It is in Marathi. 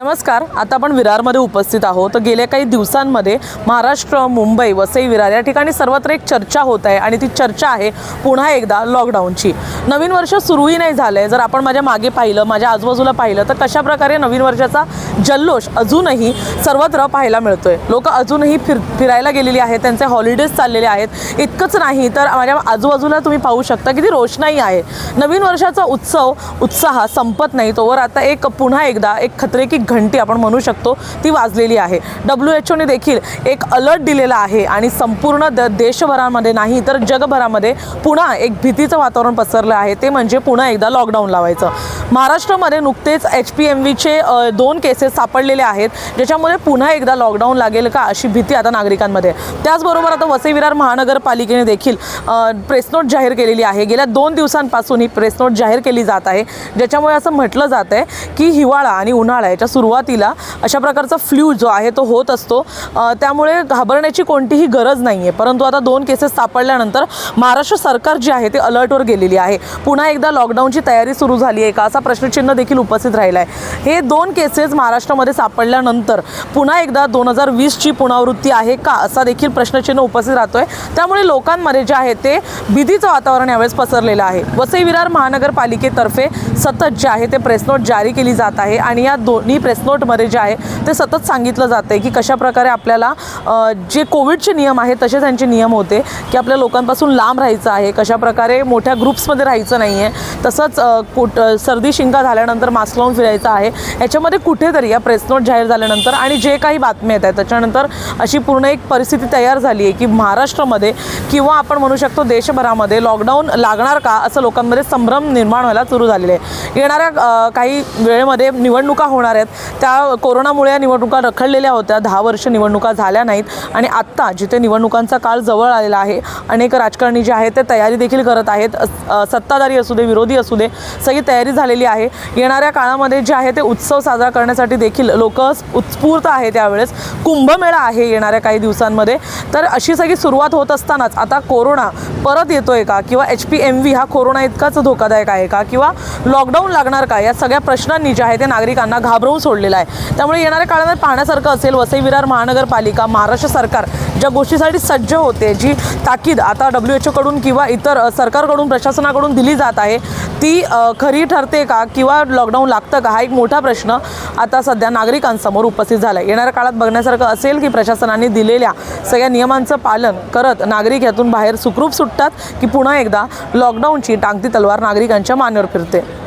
नमस्कार आता आपण विरारमध्ये उपस्थित आहोत. तर गेल्या काही दिवसांमध्ये महाराष्ट्र मुंबई वसई विरार या ठिकाणी सर्वत्र एक चर्चा होत आहे आणि ती चर्चा आहे पुन्हा एकदा लॉकडाऊनची नवीन वर्ष सुरूही नाही झालं आहे जर आपण माझ्या मागे पाहिलं माझ्या आजूबाजूला पाहिलं तर कशाप्रकारे नवीन वर्षाचा जल्लोष अजूनही सर्वत्र पाहायला मिळतो आहे लोक अजूनही फिर फिरायला गेलेली आहेत त्यांचे हॉलिडेज चाललेले आहेत. इतकंच नाही तर माझ्या आजूबाजूला तुम्ही पाहू शकता की ती रोषणाई आहे. नवीन वर्षाचा उत्सव उत्साह संपत नाही. तोवर आता एक पुन्हा एकदा एक खतरे की घंटी आपण म्हणू शकतो ती वाजलेली आहे. डब्ल्यू एच ओने देखील एक अलर्ट दिलेला आहे आणि संपूर्ण द देशभरामध्ये नाही तर जगभरामध्ये पुन्हा एक भीतीचं वातावरण पसरलं आहे. ते म्हणजे पुन्हा एकदा लॉकडाऊन लावायचं. महाराष्ट्रामध्ये नुकतेच एच पी एम व्हीचे दोन केसेस सापडलेले आहेत ज्याच्यामुळे पुन्हा एकदा लॉकडाऊन लागेल का अशी भीती आता नागरिकांमध्ये त्याचबरोबर आता वसई विरार महानगरपालिकेने देखील प्रेस नोट जाहीर केलेली आहे. गेल्या दोन दिवसांपासून ही प्रेस नोट जाहीर केली जात आहे ज्याच्यामुळे असं म्हटलं जात आहे की हिवाळा आणि उन्हाळा याच्या सुरुवातीला अशा प्रकारचा फ्ल्यू जो आहे तो होत असतो. त्यामुळे घाबरण्याची कोणतीही गरज नाही आहे परंतु आता दोन केसेस सापडल्यानंतर महाराष्ट्र सरकार जी आहे ते अलर्टवर गेलेली आहे. पुन्हा एकदा लॉकडाऊनची तयारी सुरू झाली आहे का? असा प्रश्नचिन्ह देखील उपस्थित राहिला आहे हे दोन केसेस महाराष्ट्रामध्ये सापडल्यानंतर पुन्हा एकदा दोन हजार वीसची पुनरावृत्ती आहे का असा देखील प्रश्नचिन्ह उपस्थित राहतोय. त्यामुळे लोकांमध्ये जे आहे ते भीतीचं वातावरण यावेळेस पसरलेलं आहे. वसई विरार महानगरपालिकेतर्फे सतत जे आहे ते प्रेसनोट जारी केली जात आहे आणि या दोन्ही प्रेसनोटमध्ये जे आहे ते सतत सांगितलं जातं आहे की कशा प्रकारे आपल्याला जे कोविडचे नियम आहेत तसे त्यांचे नियम होते की आपल्या लोकांपासून लांब राहायचं आहे कशाप्रकारे मोठ्या ग्रुप्समध्ये राहायचं नाही आहे तसंच अ, सर्दी अगदी शिंगा शिंका झाल्यानंतर मास्क लावून फिरायचं आहे. याच्यामध्ये कुठेतरी या प्रेस नोट जाहीर झाल्यानंतर आणि जे काही बातम्या येत आहेत त्याच्यानंतर अशी पूर्ण एक परिस्थिती तयार झाली आहे की महाराष्ट्रामध्ये किंवा आपण म्हणू शकतो देशभरामध्ये लॉकडाऊन लागणार का असं लोकांमध्ये संभ्रम निर्माण व्हायला सुरू झालेले आहे. येणाऱ्या काही वेळेमध्ये निवडणुका होणार आहेत. त्या कोरोनामुळे या निवडणुका रखडलेल्या होत्या. दहा वर्ष निवडणुका झाल्या नाहीत आणि आत्ता जिथे निवडणुकांचा काळ जवळ आलेला आहे अनेक राजकारणी जे आहेत ते तयारी देखील करत आहेत. सत्ताधारी असू दे विरोधी असू दे सगळी तयारी झालेली आहे. येणाऱ्या काळामध्ये जे आहे ते उत्सव साजरा करण्यासाठी देखील लोक उत्स्फूर्त आहेत त्यावेळेस. कुंभमेळा आहे येणाऱ्या काही दिवसांमध्ये. तर अशी सगळी सुरुवात होत असतानाच आता कोरोना परत येतोय का? किंवा एच पी एम व्ही हा कोरोना इतकाच धोकादायक आहे का? किंवा लॉकडाऊन लागणार का? या सगळ्या प्रश्नांनी जे आहे ते नागरिकांना घाबरवून सोडलेलं आहे. त्यामुळे येणाऱ्या काळामध्ये पाहण्यासारखं असेल वसई विरार महानगरपालिका महाराष्ट्र सरकार ज्या गोष्टीसाठी सज्ज होते जी ताकीद आता डब्ल्यू एच ओकडून किंवा इतर सरकारकडून प्रशासनाकडून दिली जात आहे ती खरी ठरते का? किंवा लॉकडाऊन लागतं का? हा एक मोठा प्रश्न आता सध्या नागरिकांसमोर उपस्थित झाला आहे येणाऱ्या काळात बघण्यासारखं असेल की प्रशासनाने दिलेल्या सगळ्या नियमांचं पालन करत नागरिक यातून बाहेर सुखरूप सुट वाटतात की पुन्हा एकदा लॉकडाऊनची टांगती तलवार नागरिकांच्या मानेवर फिरते.